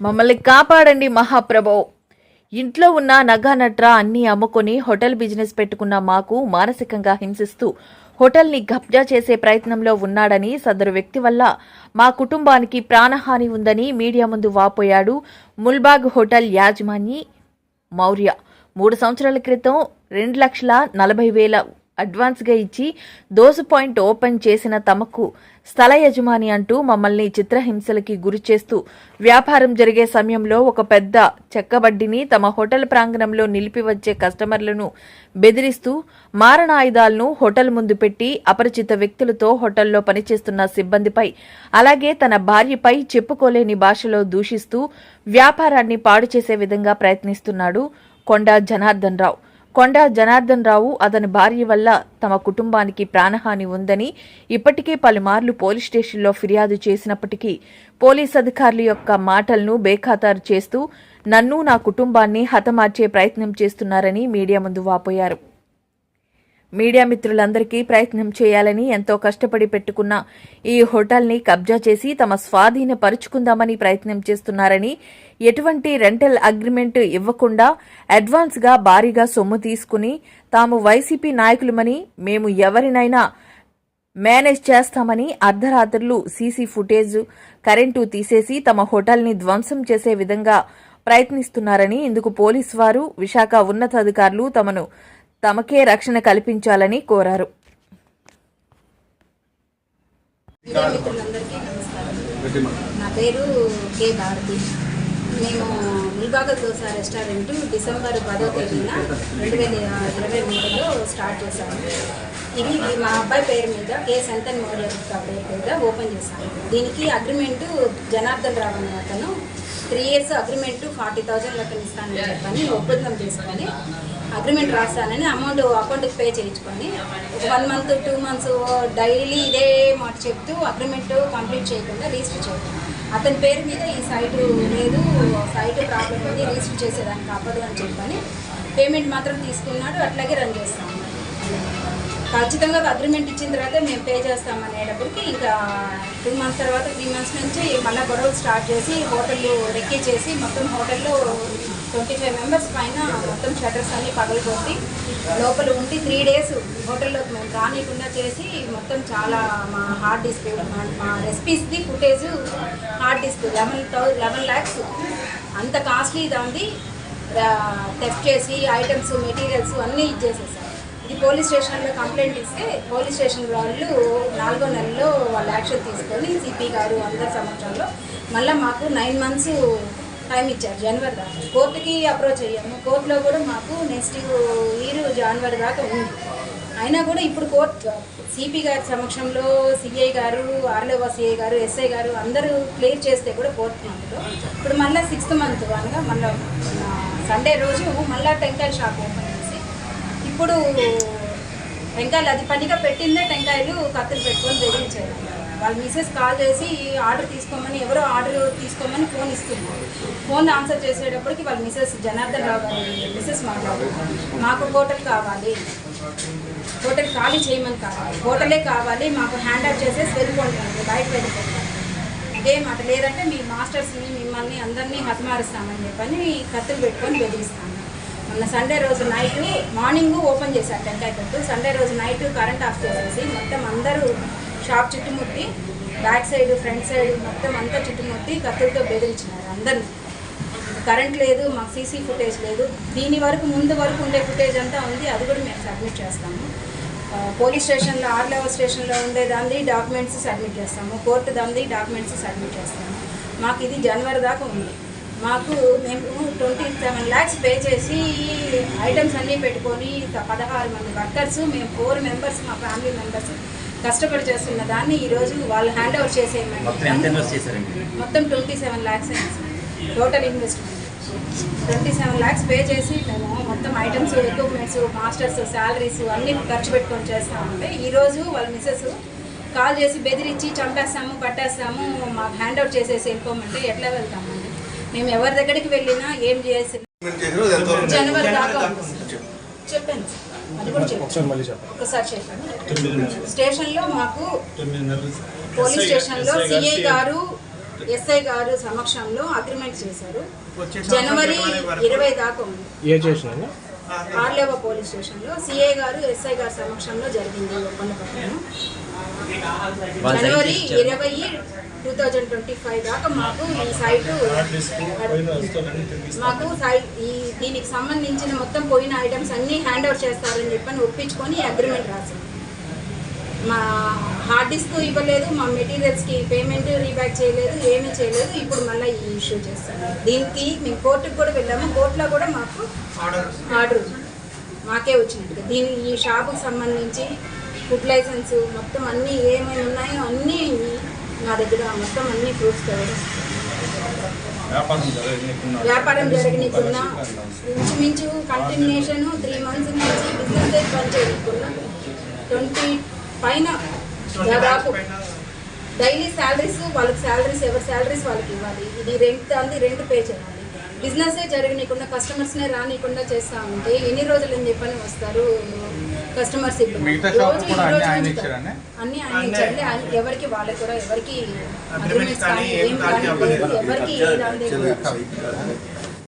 మమ్మల్ని కాపాడండి మహాప్రభో. ఇంట్లో ఉన్న నగా నట్రా అన్నీ అమ్ముకొని హోటల్ బిజినెస్ పెట్టుకున్న మాకు మానసికంగా హింసిస్తూ హోటల్ని కబ్జా చేసే ప్రయత్నంలో ఉన్నాడని సదరు వ్యక్తి వల్ల మా కుటుంబానికి ప్రాణహాని ఉందని మీడియా ముందు వాపోయాడు ముల్బాగ్ హోటల్ యాజమాని మౌర్య. మూడు సంవత్సరాల క్రితం రెండు లక్షల నలభై వేల అడ్వాన్స్గా ఇచ్చి దోస పాయింట్ ఓపెన్ చేసిన తమకు స్థల యజమాని అంటూ మమ్మల్ని చిత్రహింసలకి గురి చేస్తూ వ్యాపారం జరిగే సమయంలో ఒక పెద్ద చెక్కబడ్డిని తమ హోటల్ ప్రాంగణంలో నిలిపి వచ్చే కస్టమర్లను బెదిరిస్తూ మారణాయుధాలను హోటల్ ముందు పెట్టి అపరిచిత వ్యక్తులతో హోటల్లో పనిచేస్తున్న సిబ్బందిపై అలాగే తన భార్యపై చెప్పుకోలేని భాషలో దూషిస్తూ వ్యాపారాన్ని పాడు చేసే విధంగా ప్రయత్నిస్తున్నాడు కొండా జనార్దన్ రావు. కొండా జనార్దన్ రావు అతని భార్య వల్ల తమ కుటుంబానికి ప్రాణహాని ఉందని ఇప్పటికే పలుమార్లు పోలీస్ స్టేషన్లో ఫిర్యాదు చేసినప్పటికీ పోలీస్ అధికారుల యొక్క మాటలను బేఖాతారు చేస్తూ నన్ను నా కుటుంబాన్ని హతమార్చే ప్రయత్నం చేస్తున్నారని మీడియా ముందు వాపోయారు. మీడియా మిత్రులందరికీ ప్రయత్నం చేయాలని ఎంతో కష్టపడి పెట్టుకున్న ఈ హోటల్ని కబ్జా చేసి తమ స్వాధీనపరుచుకుందామని ప్రయత్నం చేస్తున్నారని ఎటువంటి రెంటల్ అగ్రిమెంట్ ఇవ్వకుండా అడ్వాన్స్గా భారీగా సొమ్ము తీసుకుని తాము వైసీపీ నాయకులమని మేము ఎవరినైనా మేనేజ్ చేస్తామని అర్ధరాత్రులు సీసీ ఫుటేజ్ కరెంటు తీసేసి తమ హోటల్ని ధ్వంసం చేసే విధంగా ప్రయత్నిస్తున్నారని ఇందుకు పోలీసు వారు విశాఖ ఉన్నతాధికారులు తమను తమకే రక్షణ కల్పించాలని కోరారు. నా పేరు కే భారతి. మేము ముల్బాగ దోశ రెస్టారెంట్ డిసెంబర్ పదో తేదీన రెండు వేల ఇరవై మూడులో స్టార్ట్ చేశాము ఇది మా అబ్బాయి పేరు మీద కే సంతన్ మౌర్య గుప్తా పేరు మీద ఓపెన్ చేశాము దీనికి అగ్రిమెంటు జనార్దన్ రావు అనే అతను three years agreement forty thousand లెక్కన ఇస్తానని చెప్పని ఒప్పందం చేసుకొని అగ్రిమెంట్ రాస్తానని అమౌంట్ అకౌంట్కి పే చేయించుకోండి. One month two months daily ఇదే మాట చెప్తూ అగ్రిమెంట్ కంప్లీట్ చేయకుండా రిజిస్టర్ చేయకుండా అతని పేరు మీద ఈ సైటు లేదు సైట్ ప్రాబ్లం ఉంది రిజిస్టర్ చేసేదానికి అవ్వదు అని చెప్పని పేమెంట్ మాత్రం తీసుకున్నాడు అట్లాగే రన్ చేస్తాం. ఖచ్చితంగా అగ్రిమెంట్ ఇచ్చిన తర్వాత మేము పే చేస్తాం అనేటప్పటికి ఇంకా టూ మంత్స్ తర్వాత త్రీ మంత్స్ నుంచి మళ్ళీ గొడవలు స్టార్ట్ చేసి హోటల్ రెక్కీ చేసి మొత్తం హోటల్లో ట్వంటీ ఫైవ్ మెంబర్స్ పైన మొత్తం షటర్స్ అన్ని పగలగొట్టి లోపల ఉండి త్రీ డేస్ హోటల్లోకి మేము రానియకుండా చేసి మొత్తం చాలా మా హార్డ్ డిస్క్ మా- రెసిపీస్ది footage hard disk eleven thou eleven lakhs అంత కాస్ట్లీ దాంది టెస్ట్ చేసి ఐటమ్స్ మెటీరియల్స్ అన్నీ ఇచ్చేసేసాం. ఇది పోలీస్ స్టేషన్లో కంప్లైంట్ ఇస్తే పోలీస్ స్టేషన్ వాళ్ళు నాలుగో నెలలో వాళ్ళు యాక్షన్ తీసుకొని సిపి గారు అందరి సంవత్సరంలో మళ్ళీ మాకు నైన్ మంత్స్ టైం ఇచ్చారు జనవరి దాకా. కోర్టుకి అప్రోచ్ అయ్యాము. కోర్టులో కూడా మాకు నెక్స్ట్ ఇయర్ జనవరి దాకా ఉంది. అయినా కూడా ఇప్పుడు కోర్టు సిపి గారి సమక్షంలో సిఐ గారు ఆర్లేవా సిఐ గారు ఎస్ఐ గారు అందరూ క్లియర్ చేస్తే కూడా ఫోర్త్ మంత్లో ఇప్పుడు మళ్ళీ సిక్స్త్ మంత్ అనగా మళ్ళీ సండే రోజు మళ్ళీ టెంకాయ షాప్ ఓపెన్ ఇప్పుడు టెంకాయలు అది పనిగా పెట్టిందే టెంకాయలు కత్తులు పెట్టుకొని బెదిరించారు వాళ్ళ మిసెస్ కాల్ చేసి ఆర్డర్ తీసుకోమని ఎవరో ఆర్డర్ తీసుకోమని ఫోన్ ఇస్తున్నారు. ఫోన్ ఆన్సర్ చేసేటప్పటికి వాళ్ళ మిసెస్ జనార్దన్ రావు గారి మిసెస్ మాట్లాడుతున్నారు మాకు హోటల్ కావాలి. హోటల్ ఖాళీ చేయమని కావాలి. హోటలే కావాలి. మాకు హ్యాండ్ ఆఫ్ చేసేసి వెళ్ళిపోండి బయట వెళ్ళిపోతాం ఇదే మాట. లేదంటే మీ మాస్టర్స్ని మిమ్మల్ని అందరినీ హతమారుస్తామని చెప్పని కత్తులు పెట్టుకొని బెదిరిస్తాను. మొన్న సండే రోజు నైట్ మార్నింగ్ ఓపెన్ చేశారు టెంకాయ కొట్టు సండే రోజు నైట్ కరెంట్ ఆఫ్ చేసేసి మొత్తం అందరూ షాప్ చుట్టుముట్టి బ్యాక్ సైడ్ ఫ్రంట్ సైడ్ మొత్తం అంతా చుట్టుముట్టి కత్తులతో బెదిరించినారు అందరినీ కరెంట్ లేదు మాకు సీసీ ఫుటేజ్ లేదు. దీని వరకు ముందు వరకు ఉండే ఫుటేజ్ అంతా ఉంది అది కూడా మేము సబ్మిట్ చేస్తాము. పోలీస్ స్టేషన్లో ఆర్ లెవెల్ స్టేషన్లో ఉండే దాన్ని డాక్యుమెంట్స్ సబ్మిట్ చేస్తాము. కోర్టు దాన్ని డాక్యుమెంట్స్ సబ్మిట్ చేస్తాము. మాకు ఇది జనవరి దాకా ఉంది. మాకు మేము ట్వంటీ సెవెన్ ల్యాక్స్ పే చేసి ఐటమ్స్ అన్నీ పెట్టుకొని పదహారు మంది వర్కర్స్ మేము ఫోర్ మెంబర్స్ మా ఫ్యామిలీ మెంబర్స్ కష్టపడి చేస్తున్న దాన్ని ఈరోజు వాళ్ళు హ్యాండ్ ఓవర్ చేసేయమని మొత్తం twenty seven lakhs total investment twenty seven lakhs pay చేసి మేము మొత్తం ఐటమ్స్ ఎక్విప్మెంట్స్ మాస్టర్స్ శాలరీస్ అన్నీ ఖర్చు పెట్టుకొని చేస్తామంటే ఈరోజు వాళ్ళ మిస్సెస్ కాల్ చేసి బెదిరించి చంపేస్తాము పట్టేస్తాము మాకు హ్యాండ్ అవుట్ చేసేసి వెళ్ళిపోమంటే ఎట్లా వెళ్తామండి మేము ఎవరి దగ్గరికి వెళ్ళినా ఏం చేసి జనవరి దాకా. చెప్పాను అది కూడా చెప్పాను ఒకసారి చెప్పాను స్టేషన్లో మాకు పోలీస్ స్టేషన్లో సిఐ గారు ఎస్ఐ గారు సమక్షంలో అగ్రిమెంట్ చేశారు. జనవరి ఇరవై దాకా ఉంది. ఆర్లేవ పోలీస్ స్టేషన్లో సిఐ గారు ఎస్ఐ గారి సమక్షంలో జరిగింది ఒప్పంద పత్రం జనవరి ఇరవై టూ థౌజండ్ ట్వంటీ ఫైవ్ దాకా మాకు ఈ సైట్ మాకు సైట్ ఈ దీనికి సంబంధించిన మొత్తం పోయిన ఐటమ్స్ అన్నీ హ్యాండ్ ఓవర్ చేస్తారని చెప్పని ఒప్పించుకొని అగ్రిమెంట్ రాసింది. మా హార్డ్ డిస్క్ ఇవ్వలేదు మా మెటీరియల్స్కి పేమెంట్ రీబ్యాక్ చేయలేదు ఏమీ చేయలేదు ఇప్పుడు మళ్ళీ ఈ ఇష్యూ చేస్తాను దీనికి మేము కోర్టుకు కూడా వెళ్ళాము కోర్టులో కూడా మాకు ఆర్డర్. మాకే వచ్చినట్టుగా. దీని ఈ షాపుకి సంబంధించి ఫుడ్ లైసెన్స్ మొత్తం అన్నీ ఏమేమి ఉన్నాయో అన్నీ నా దగ్గర మొత్తం అన్ని ప్రూఫ్స్ కావాలి. వ్యాపారం జరగనీకున్నా ఇంచుమించు కంటిన్యూషన్ త్రీ మంత్స్ నుంచి బిజినెస్ పని చేయకుండా ట్వంటీ పైన దాదాపు డైలీ శాలరీస్ వాళ్ళకి శాలరీస్ ఎవరి శాలరీస్ వాళ్ళకి ఇవ్వాలి. ఇది రెంట్ అంది రెంట్ పే చేయాలి. బిజినెస్ జరగనీయకుండా కస్టమర్స్నే రానియకుండా చేస్తా ఉంటే ఎన్ని రోజులు అని చెప్పని వస్తారు కస్టమర్స్ ఇప్పుడు మిగతా షాప్ రోజు కూడా ఈ అన్ని రోజు ఆయన? అన్ని ఆయన ఎవరికి వాళ్ళకి కూడా ఎవరికి Agreements కానీ ఏం ఏం కానీ. ఎవరికి ఏ